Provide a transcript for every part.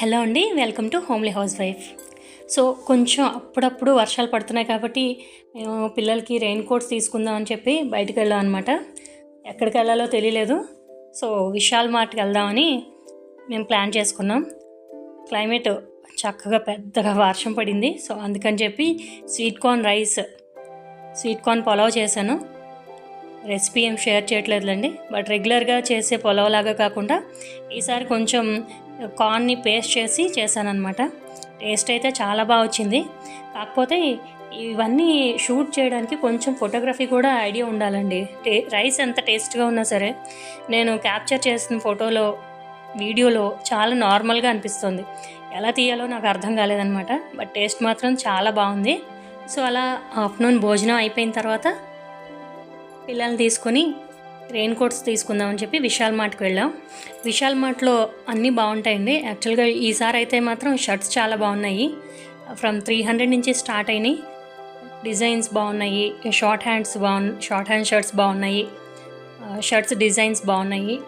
Hello అండి welcome to homely house wife. So కొంచెం అప్పుడప్పుడు వర్షాలు పడుతున్నాయి కాబట్టి మేము పిల్లలకి రెయిన్ కోట్స్ తీసుకుందాం అని చెప్పి బయటకు వెళ్ళాం అనమాట ఎక్కడికి వెళ్ళాలో తెలియలేదు. సో విశాల్ మార్ట్కి వెళ్దామని మేము ప్లాన్ చేసుకున్నాం. క్లైమేట్ చక్కగా పెద్దగా వర్షం పడింది. సో అందుకని చెప్పి sweet corn rice sweet corn pulao చేశాను. రెసిపీ ఏం షేర్ చేయట్లేదులేండి. బట్ రెగ్యులర్గా చేసే పులావ్ లాగా కాకుండా ఈసారి కొంచెం కార్న్ని పేస్ట్ చేసి చేశానమాట టేస్ట్ అయితే చాలా బాగా వచ్చింది. కాకపోతే ఇవన్నీ షూట్ చేయడానికి కొంచెం ఫోటోగ్రఫీ కూడా ఐడియా ఉండాలండి. టే రైస్ ఎంత టేస్ట్గా ఉన్నా సరే నేను క్యాప్చర్ చేసిన ఫోటోలో వీడియోలో చాలా నార్మల్గా అనిపిస్తుంది. ఎలా తీయాలో నాకు అర్థం కాలేదనమాట బట్ టేస్ట్ మాత్రం చాలా బాగుంది. సో అలా ఆఫ్టర్నూన్ భోజనం అయిపోయిన తర్వాత పిల్లల్ని తీసుకొని రెయిన్ కోట్స్ తీసుకుందామని చెప్పి విశాల్ మార్ట్కి వెళ్ళాం. విశాల్ మార్ట్లో అన్నీ బాగుంటాయండి. యాక్చువల్గా ఈసారి అయితే మాత్రం షర్ట్స్ చాలా బాగున్నాయి. ఫ్రమ్ త్రీ హండ్రెడ్ నుంచి స్టార్ట్ అయినాయి. డిజైన్స్ బాగున్నాయి. షార్ట్ హ్యాండ్స్ బాగు షార్ట్ హ్యాండ్ షర్ట్స్ బాగున్నాయి. షర్ట్స్ డిజైన్స్ బాగున్నాయి.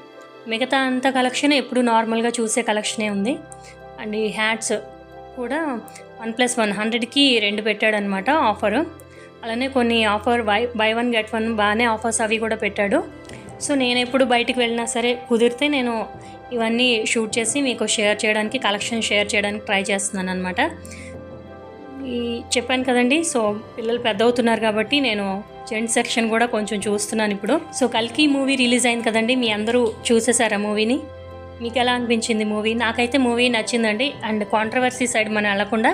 మిగతా అంత కలెక్షన్ ఎప్పుడు నార్మల్గా చూసే కలెక్షనే ఉంది. అండ్ ఈ హ్యాట్స్ కూడా వన్ ప్లస్ వన్ హండ్రెడ్కి రెండు పెట్టాడనమాట ఆఫరు. అలానే కొన్ని offer buy buy one get one బాగానే ఆఫర్స్ అవి కూడా పెట్టాడు. సో నేను ఎప్పుడు బయటికి వెళ్ళినా సరే కుదిరితే నేను ఇవన్నీ షూట్ చేసి మీకు షేర్ చేయడానికి కలెక్షన్ షేర్ చేయడానికి ట్రై చేస్తున్నాను అనమాట ఈ చెప్పాను కదండి సో పిల్లలు పెద్ద అవుతున్నారు కాబట్టి నేను జెంట్ సెక్షన్ కూడా కొంచెం చూస్తున్నాను ఇప్పుడు. సో కల్కి మూవీ రిలీజ్ అయింది కదండి మీ అందరూ చూసేసారా మూవీని? మీకు ఎలా అనిపించింది మూవీ? నాకైతే మూవీ నచ్చిందండి. అండ్ కాంట్రవర్సీ సైడ్ మనం వెళ్ళకుండా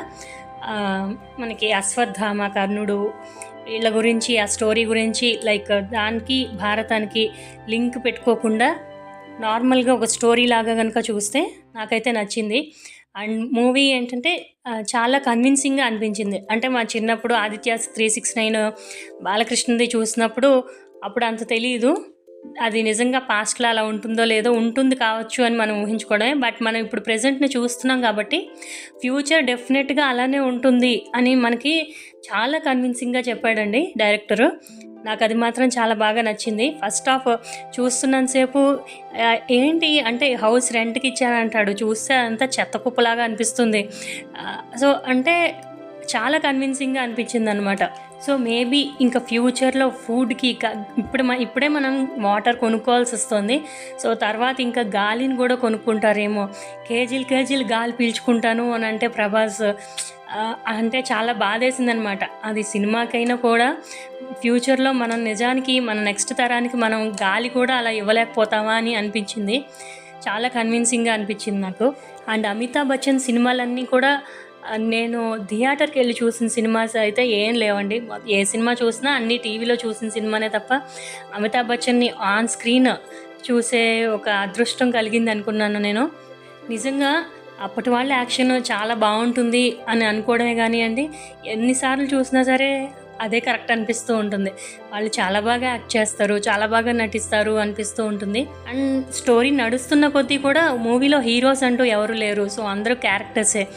మనకి అశ్వత్థామ కర్ణుడు వీళ్ళ గురించి ఆ స్టోరీ గురించి లైక్ దానికి భారతానికి లింక్ పెట్టుకోకుండా నార్మల్గా ఒక స్టోరీ లాగా కనుక చూస్తే నాకైతే నచ్చింది. అండ్ మూవీ ఏంటంటే చాలా కన్విన్సింగ్గా అనిపించింది. అంటే మా చిన్నప్పుడు ఆదిత్య త్రీ సిక్స్ నైన్ బాలకృష్ణది చూసినప్పుడు అప్పుడు అంత తెలియదు అది నిజంగా పాస్ట్లో అలా ఉంటుందో లేదో ఉంటుంది కావచ్చు అని మనం ఊహించుకోవడమే. బట్ మనం ఇప్పుడు ప్రజెంట్ని చూస్తున్నాం కాబట్టి ఫ్యూచర్ డెఫినెట్గా అలానే ఉంటుంది అని మనకి చాలా కన్విన్సింగ్గా చెప్పాడండి డైరెక్టరు నాకు అది మాత్రం చాలా బాగా నచ్చింది. ఫస్ట్ ఆఫ్ చూస్తున్నంతసేపు ఏంటి అంటే హౌస్ రెంట్కి ఇచ్చానంటాడు. చూస్తే అంతా చెత్త కుప్పలాగా అనిపిస్తుంది. సో అంటే చాలా కన్విన్సింగ్గా అనిపించింది అనమాట సో మేబీ ఇంకా ఫ్యూచర్లో ఫుడ్కి ఇప్పుడు మ- ఇప్పుడే మనం వాటర్ కొనుక్కోవాల్సి వస్తుంది. సో తర్వాత ఇంకా గాలిని కూడా కొనుక్కుంటారేమో. కేజీలు కేజీలు గాలి పీల్చుకుంటాను అని అంటే ప్రభాస్ అంటే చాలా బాధేసింది అనమాట అది సినిమాకైనా కూడా ఫ్యూచర్లో మనం నిజానికి మన నెక్స్ట్ తరానికి మనం గాలి కూడా అలా ఇవ్వలేకపోతామా అని అనిపించింది. చాలా కన్విన్సింగ్గా అనిపించింది నాకు. అండ్ అమితాబ్ బచ్చన్ సినిమాలన్నీ కూడా నేను థియేటర్కి వెళ్ళి చూసిన సినిమాస్ అయితే ఏం లేవండి. ఏ సినిమా చూసినా అన్ని టీవీలో చూసిన సినిమానే తప్ప అమితాబ్ బచ్చన్ని ఆన్ స్క్రీన్ చూసే ఒక అదృష్టం కలిగింది అనుకున్నాను నేను. నిజంగా అప్పటి వాళ్ళ యాక్షన్ చాలా బాగుంటుంది అని అనుకోవడమే కానివ్వండి ఎన్నిసార్లు చూసినా సరే అదే కరెక్ట్ అనిపిస్తూ ఉంటుంది. వాళ్ళు చాలా బాగా యాక్ట్ చేస్తారు చాలా బాగా నటిస్తారు అనిపిస్తూ ఉంటుంది. అండ్ స్టోరీ నడుస్తున్న కొద్దీ కూడా మూవీలో హీరోస్ అంటూ ఎవరు లేరు. సో అందరూ క్యారెక్టర్సే.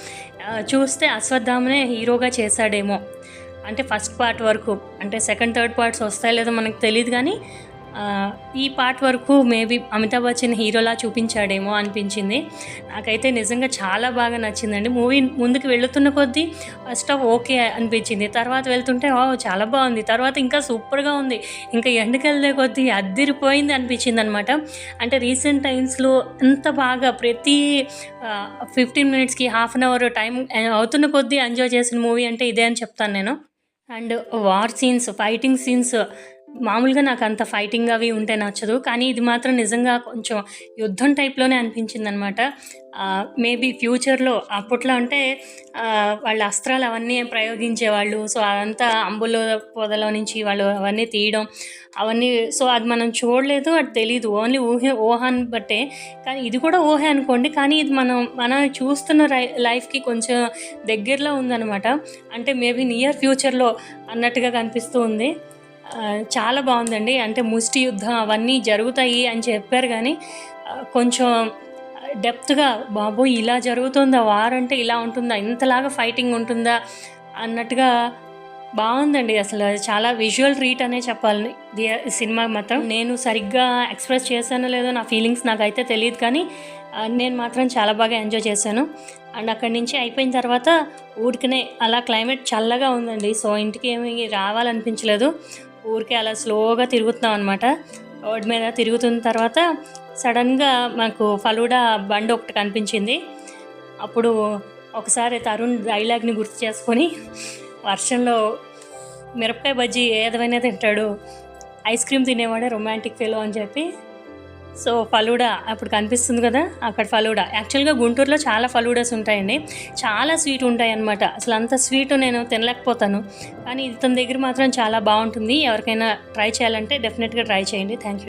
చూస్తే అశ్వత్థామనే హీరోగా చేశాడేమో. అంటే ఫస్ట్ పార్ట్ వరకు. అంటే సెకండ్ థర్డ్ పార్ట్స్ వస్తాయో లేదో మనకు తెలియదు కానీ ఈ పార్ట్ వరకు మేబీ అమితాబ్ బచ్చన్ హీరోలా చూపించాడేమో అనిపించింది. నాకైతే నిజంగా చాలా బాగా నచ్చిందండి. మూవీ ముందుకు వెళుతున్న కొద్దీ ఫస్ట్ ఆఫ్ ఓకే అనిపించింది. తర్వాత వెళ్తుంటే ఓ చాలా బాగుంది. తర్వాత ఇంకా సూపర్గా ఉంది. ఇంకా ఎండకెళ్ళే కొద్దీ అద్దిరిపోయింది అనిపించింది అనమాట అంటే రీసెంట్ టైమ్స్లో ఎంత బాగా ప్రతి ఫిఫ్టీన్ మినిట్స్కి హాఫ్ అన్ అవర్ టైం అవుతున్న కొద్దీ ఎంజాయ్ చేసిన మూవీ అంటే ఇదే అని చెప్తాను నేను. And war scenes fighting scenes మామూలుగా నాకు అంత ఫైటింగ్ అవి ఉంటే నచ్చదు. కానీ ఇది మాత్రం నిజంగా కొంచెం యుద్ధం టైప్లోనే అనిపించింది అనమాట మేబీ ఫ్యూచర్లో అప్పట్లో అంటే వాళ్ళ అస్త్రాలు అవన్నీ ప్రయోగించేవాళ్ళు. సో అదంతా అంబుల పొదలో నుంచి వాళ్ళు అవన్నీ తీయడం అవన్నీ సో అది మనం చూడలేదు అది తెలియదు ఓన్లీ ఊహ ఊహాన్ని బట్టే. కానీ ఇది కూడా ఊహే అనుకోండి. కానీ ఇది మనం మనం చూస్తున్న రై లైఫ్కి కొంచెం దగ్గరలో ఉందన్నమాట. అంటే మేబీ నియర్ ఫ్యూచర్లో అన్నట్టుగా కనిపిస్తూ ఉంది. చాలా బాగుందండి. అంటే ముష్టి యుద్ధం అవన్నీ జరుగుతాయి అని చెప్పారు కానీ కొంచెం డెప్త్గా బాబు ఇలా జరుగుతుందా? వార్ అంటే ఇలా ఉంటుందా? ఇంతలాగా ఫైటింగ్ ఉంటుందా? అన్నట్టుగా బాగుందండి. అసలు చాలా విజువల్ ట్రీట్ అనే చెప్పాలి. ది- సినిమా మాత్రం నేను సరిగ్గా ఎక్స్ప్రెస్ చేశానో లేదో నా ఫీలింగ్స్ నాకైతే తెలియదు కానీ నేను మాత్రం చాలా బాగా ఎంజాయ్ చేశాను. అండ్ అక్కడి నుంచి అయిపోయిన తర్వాత ఊరికనే అలా క్లైమేట్ చల్లగా ఉందండి. సో ఇంటికి ఏమి రావాలనిపించలేదు. ఊరికే అలా స్లోగా తిరుగుతున్నాం అనమాట రోడ్ మీద తిరుగుతున్న తర్వాత సడన్గా మాకు ఫలూడా బండి ఒకటి కనిపించింది. అప్పుడు ఒకసారి తరుణ్ డైలాగ్ని గుర్తు చేసుకొని వర్షంలో మిరపకాయ బజ్జీ ఏదైనా తింటాడు ఐస్ క్రీమ్ తినేవాడే రొమాంటిక్ ఫెలో అని చెప్పి సో ఫలూడా అప్పుడు కనిపిస్తుంది కదా అక్కడ ఫలూడా. యాక్చువల్గా గుంటూరులో చాలా ఫలూడాస్ ఉంటాయండి. చాలా స్వీట్ ఉంటాయి అన్నమాట అసలు అంత స్వీట్ నేను తినలేకపోతాను. కానీ ఇతని దగ్గర మాత్రం చాలా బాగుంటుంది. ఎవరికైనా ట్రై చేయాలంటే డెఫినెట్గా ట్రై చేయండి. Thank you.